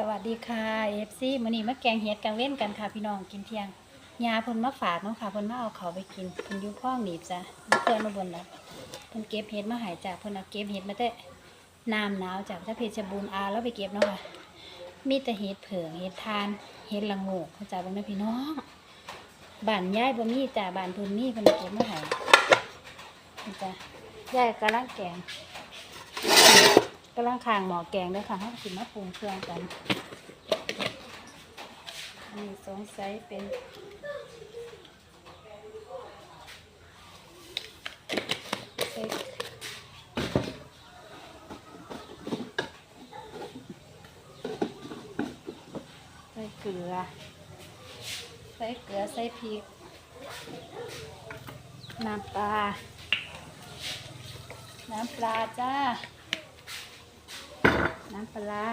สวัสดีค่ะเอฟซีมื้อนี้มาแกงเห็ดกลางเว้นกันค่ะพี่น้องกินเที่ยงยาเพิ่นมาฝากเนาะค่ะเพิ่นมาเอาเขาไปกินเพิ่นอยู่ข้องหนีบจ้ะเพื่อนมาบนแล้วเพิ่นเก็บเห็ดมาหายจากเพิ่นเอาเก็บเห็ดมาแต่น้ำหนาวจากถ้าเพชรบูรณ์อาแล้วไปเก็บเนาะค่ะมีแต่เห็ดเผิงเห็ดทานเห็ดละงกเข้าใจบ่นะพี่น้องบ้านย่ายบ่มีจ้ะบ้านเพิ่นมีเพิ่นเก็บมาห้นี่จ้ะย่ายกำลังแกง กำลังคางหมอแกงด้วยค่ะให้กินมาปรุงเครื่องกันอันนี้สงสัยเป็นใส่เกลือ ใส่เกลือ ใส่พริก น้ำปลา น้ำปลาจ้า น้ำปลา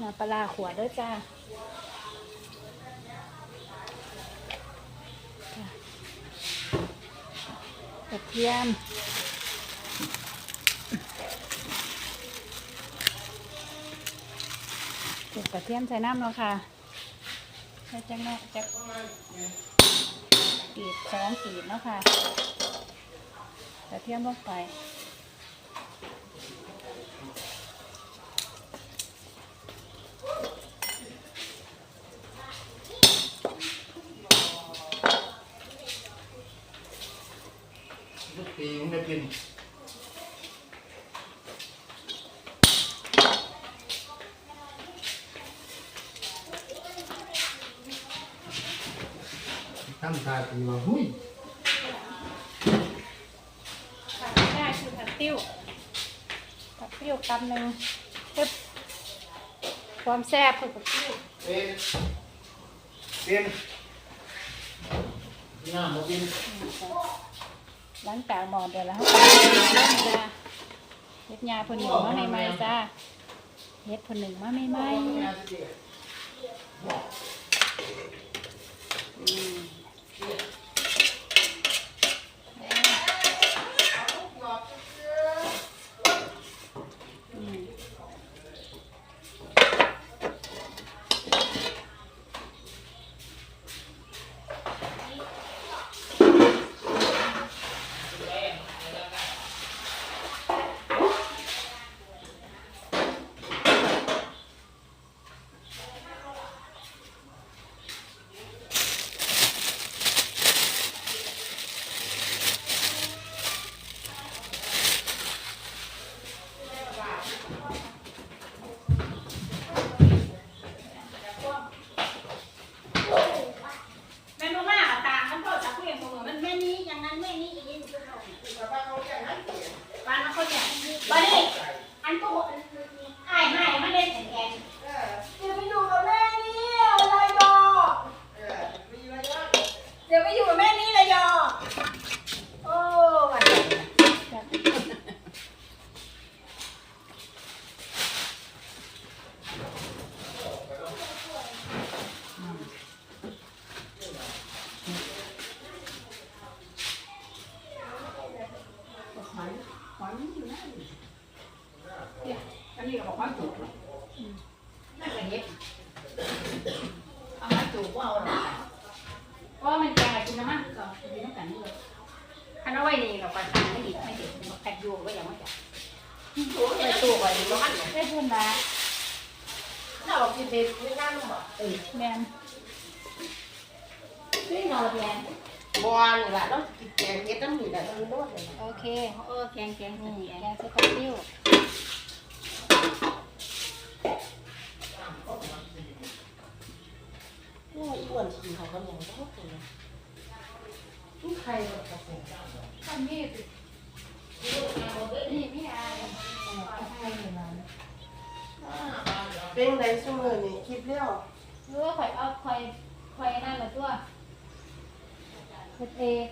น้ำปลาร้าขวดด้วยจ้าจ้ะกระเทียมเก็บกระเทียมใส่น้ำแล้วค่ะใส่จังหน่จัก กีดสองกีดเนาะค่ะกระเทียมลงไป ลูกปีมันจะกิน ตั้งตาปีว่าหุ้ยผักแค่คือผักติ้วผักติ้วกำหนึ่งปึ๊บความแซ่บคือผักติ้วเป็นเป็นหน้ามากินหลังจากหมอเดือดแล้วเขาก็เริ่มจะเฮ็ดยาผนหนึ่งมาใหม่ๆจ้าเฮ็ดผนหนึ่งมาใหม่ๆอืมอืม แม่นบ่มาอะตามันก็จะคุยกับผมมันแม่นี้อย่างนั้นแม่นี้อย่างนี้มันก็เอาบ้านเขาอย่างบัดนี้อันก็บอกอันนี้อ้ายให้มาเล่นแข่งๆเดี๋ยวไปอยู่กับแม่นี่อะไรดอกเดี๋ยวไปอยู่กับแม่นี่เลยยอโอ้วันนี้ อันนี้ก็บอกว่าจุกนั่นก็เฮ็ดเอามาจุกว่าเอาหรอกเพราะว่ามันแกกินน้ำมันก่อนกินน้ำกันเลยคันเอาไว้นี่เราก็ทานไม่ดีไม่เด็ดแพ็คยูไว้อย่างว่าจะจุกไปตัวไปร้อนเนี่ได้พูดละถ้าเรากินเป็นไม่น่าหรอเออแมนนี่นอนแรงบอลนี่ละต้องกินแกงเฮ็ดต้องมีแต่เออโดดเลยโอเคเออแกงแกงนี่แกงสต๊อกติ้ว นี่อ้วนทีเขาก็ยังโดดเลยนี่ใครมันกระโปรงข้าวมีดนี่ไม่อายเป็นไรชั่วโมงนี่คลิปเลี้ยวรู้ว่าข่อยเอาข่อยข่อยนั่นแหละตัวเฮ็ดเอง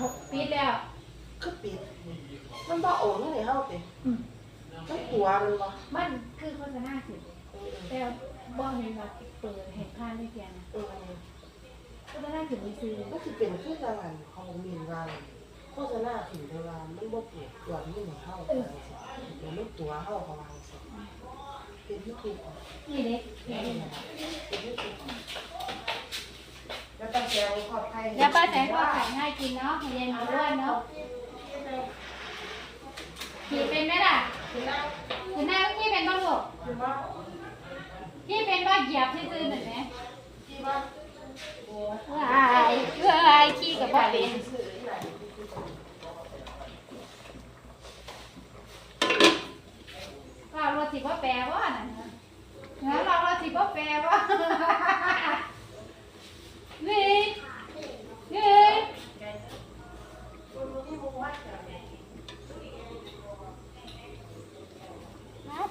หกปีแล้วคือปิดมันบ่โอนนี่เฮาติมันตัวมันบ่มันคือโฆษณาสิเออแต่บ่เห็นว่า เปิดเห็นผ้าได้เพียงนะเออโฆษณาสิมีซื้อก็สิเป็นคือจังหวัดของมีนว่าโฆฆษณาถึงเวลามันบ่ปวดปวดมือเข้าเดี๋ยวมันตัวเข้าประมาณสิเป็นที่ถูกนี่เด็กแล้วตั้งแต่ขอบใครแล้วป้าแสงก็ขายง่ายกินเนาะเย็นมาด้วยเนาะขี่เป็นไหมล่ะคือหน้าพี่เป็นบ้างลูก พี่เป็นบ้าเหยียบซื่อๆหน่อยไหมว้ายว้ายขี้กับบ้าเป็นก็เราสิว่าแปลว่านั่นนะแล้วเราเราสิว่าแปลว่านี่นี่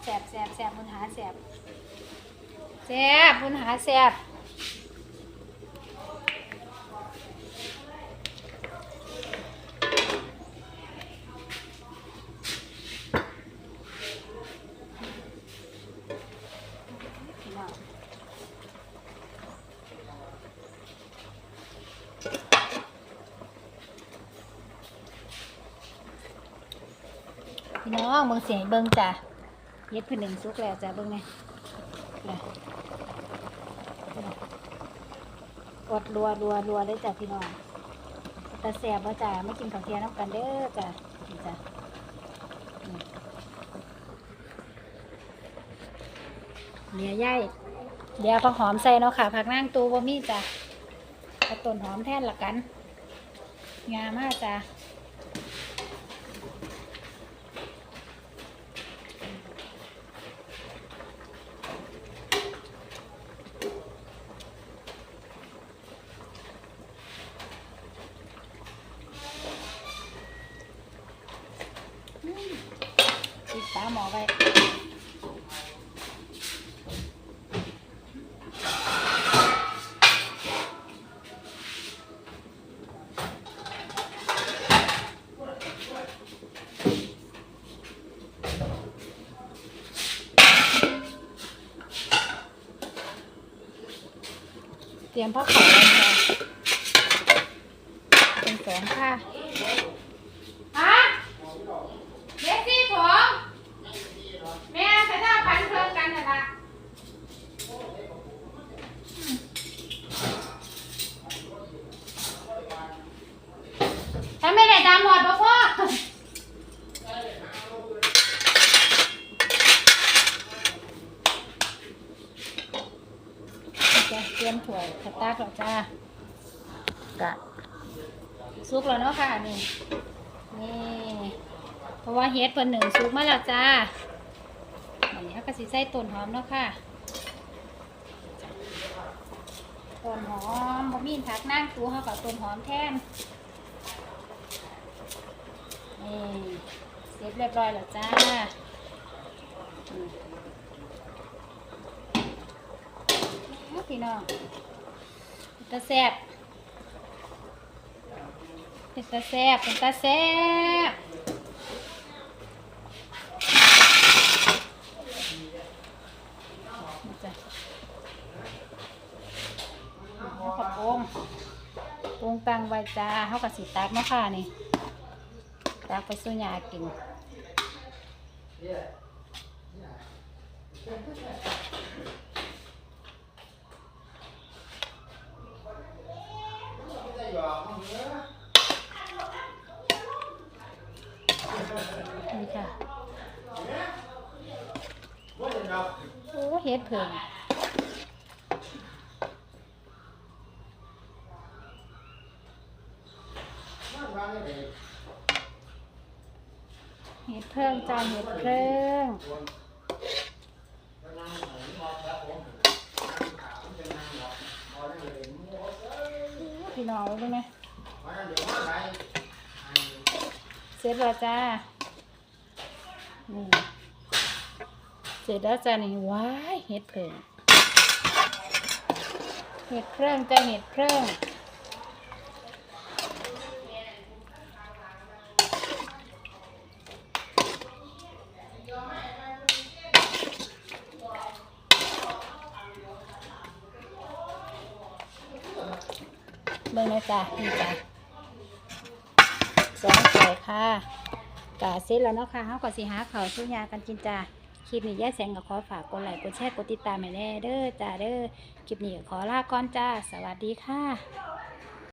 แสบแสบแสบบุญหาแสบ แสบบุญหาแสบพี่น้องพี่น้องเบิ่งเสียงเบิ่งจ้ะเย็ดพื้นหนึ่งซุกแล้วจ้ะเบิ่งไงนะก ดรัวรัวรัวเลยจ้ะพี่น้องแต่แสบว่าจ้ะไม่กินข้าวเทียน้ำกันเด้อจ้ะจ้ะเดี๋ยวย่ายเดี๋ยวผักหอมใส่เนาะค่ะผักนั่งตูบ่มีจ้ะเอาต้นหอมแทนละกัน งามมากจ้ะ ปิดฝาหม้อไว้เตรียมผ้าขาวไว้ค่ะเป็นสองค่ะฮะ เด็กที่ผมแม่ใส่หน้าปันเพิ่มกันนะล่ะถ้าไม่ได้ตามหมดบ่พ่อจะเตรียมถ้วยสตาร์ทแล้วจ้ากะ ซุกแล้วเนาะค่ะนี่นี่เพราะว่าเฮ็ดเพิ่นหนึ่งซุกมาแล้วจ้าอันนี้เขาก็สิใส่ต้นหอมเนาะค่ะต้นหอมบ่มีผักนั่งตูเฮากับต้นหอมแทนนี่เสร็จเรียบร้อยแล้วจ้าอืมเอาพี่น้องเป็นตาแซ่บ เป็นตาแซ่บเป็นตาแซ่บนี่จ้ะแล้วโป่งโป่งตังไว้จ้าเข้ากับสีตักเนาะค่ะนี่ ตักไปสู้ยากินนี่ค่ะ โอ้เฮ็ ดเพิ่งเฮ็ดเพิ่งจ้าเฮ็ดเพิ่งพี่น้องไว้ไหมเสร็จแล้วจ้านี่ เสร็จแล้วจ้านี่ว้ายเห็ดเพิ่งเห็ดเครื่งจ้าเห็ดเครื่งเบิ่งนะจ้านี่จ้าสองถ้วยค่ะกะเสร็จแล้วเนาะค่ะเฮาก็สิหาเขาวสู้ยากันกินจ้า คลิปนี้ยาแสงก็ขอฝากกดไลค์กดแชร์กดติดตามให้แน่เด้อจ้าเด้อคลิปนี้ก็ขอลาก่อนจ้า สวัสดีค่ะ